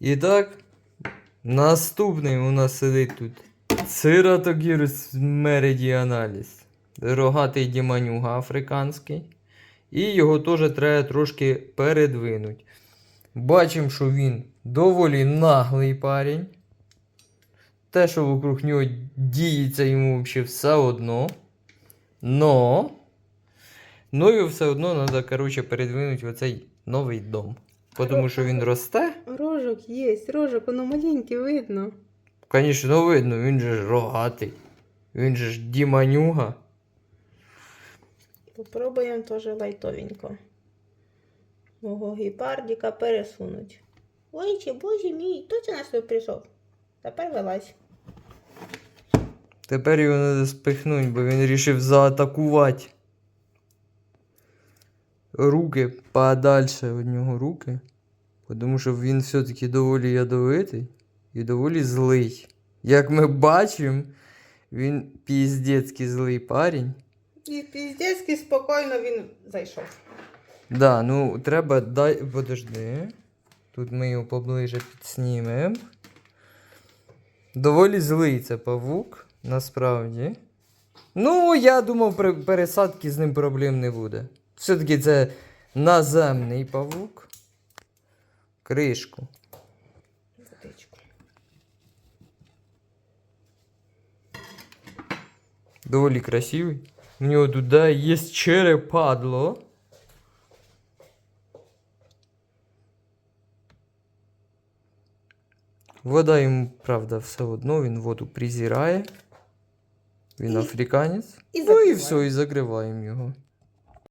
І так, наступний у нас сидить тут Цератогірус меридіаналіс. Рогатий діманюга африканський. І його теж треба трошки передвинути. Бачимо, що він доволі наглий парень. Те, що вокруг нього діється йому взагалі все одно. Но. Ну і все одно треба, коротше, передвинути оцей новий дом. Тому що він росте. Рожок є, рожок, воно маленький видно. Звісно, видно, він же ж рогатий. Він же ж діманюга. Попробуємо теж лайтовенько. Мого гепардіка пересунуть. Ой, чи боже мій, хто це нас тут прийшов? Тепер вилазь. Тепер його треба спихнути, бо він вирішив заатакувати. Руки подальше від нього руки. Тому що він все-таки доволі ядовитий і доволі злий. Як ми бачимо, він піздецький злий парень. І піздецьки спокійно він зайшов. Да, ну треба дай. Подожди. Тут ми його поближе підснімемо. Доволі злий це павук, насправді. Ну, я думав, при пересадки з ним проблем не буде. Все-таки це наземний павук. Кришку. Водичку. Доволі красивий. У нього тут да, є черепадло. Вода йому, правда, все одно, він воду презирає. Він І- африканець. і ну і все, і закриваємо його.